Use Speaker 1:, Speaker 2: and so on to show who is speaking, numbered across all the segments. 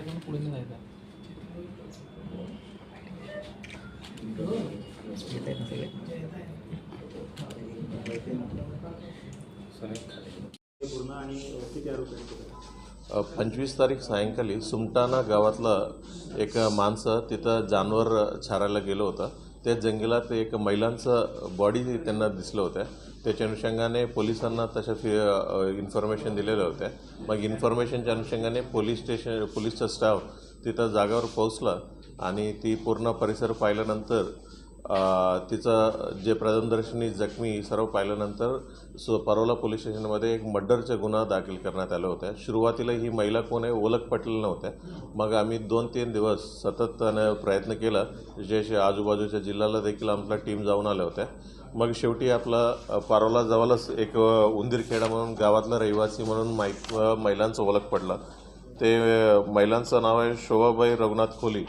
Speaker 1: पुढे पंचवीस तारीख सायंकाळी सुमटाणा गावातला एक माणसं तिथं जानवर छारायला गेलं होतं. त्या जंगलात एक महिलांचं बॉडी त्यांना दिसलं होत्या त्याच्या अनुषंगाने पोलिसांना तशा फि इन्फॉर्मेशन दिलेल्या होत्या. मग इन्फॉर्मेशनच्या अनुषंगाने पोलीस स्टेशन पोलीसचा स्टाफ तिथं जागावर पोहोचला आणि ती पूर्ण परिसर पाहिल्यानंतर तिचं जे प्रथमदर्शनी जखमी सर्व पाहिल्यानंतर सो परोला पोलीस स्टेशनमध्ये एक मर्डरचा गुन्हा दाखल करण्यात आला होता. सुरुवातीला ही महिला कोण आहे ओळख पटलेल्या नव्हत्या मग आम्ही दोन तीन दिवस सतत प्रयत्न केला. जे आजूबाजूच्या जिल्ह्याला देखील आमच्या टीम जाऊन आल्या होत्या मग शेवटी आपला पारोला जवळच एक उंदीरखेडा म्हणून गावातला रहिवासी म्हणून माई महिलांचं ओळख पडलं. ते महिलांचं नाव आहे शोभाबाई रघुनाथ खोली.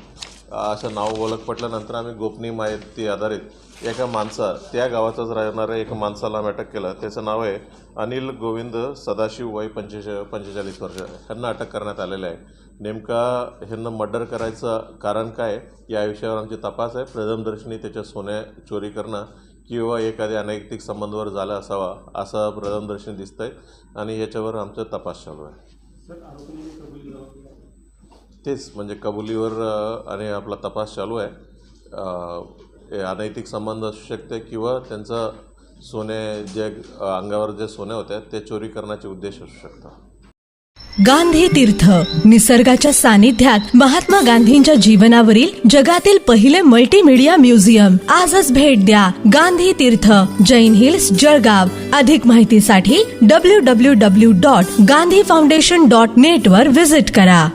Speaker 1: असं नाव ओळख पटल्यानंतर आम्ही गोपनीय माहिती आधारित एका माणसा त्या गावाचाच राहणाऱ्या एका माणसाला आम्ही अटक केलं. त्याचं नाव आहे अनिल गोविंद सदाशिव वय पंचेचा पंचेचाळीस वर्ष. ह्यांना अटक करण्यात आलेलं आहे. नेमका ह्यांना मर्डर करायचं कारण काय या विषयावर आमची तपास आहे. प्रथमदर्शनी त्याच्या सोन्या चोरी करणं किंवा एखाद्या अनैतिक संबंधावर झाला असावा असं प्रथमदर्शनी दिसतंय आणि याच्यावर आमचा तपास चालू आहे. तेच म्हणजे कबुलीवर आणि आपला तपास चालू आहे. हे अनैतिक संबंध असू शकते किंवा त्यांचं सोने जे अंगावर जे सोने होते ते चोरी करण्याचे उद्देश असू शकतात.
Speaker 2: गांधी तीर्थ निसर्गाच्या सानिध्यात महात्मा गांधींच्या जीवनावरील जगातील पहिले मल्टीमीडिया म्युझियम आजच भेट द्या गांधी तीर्थ जैन हिल्स जळगाव. अधिक माहितीसाठी W W W dot Gandhi foundation dot net वर विजिट करा.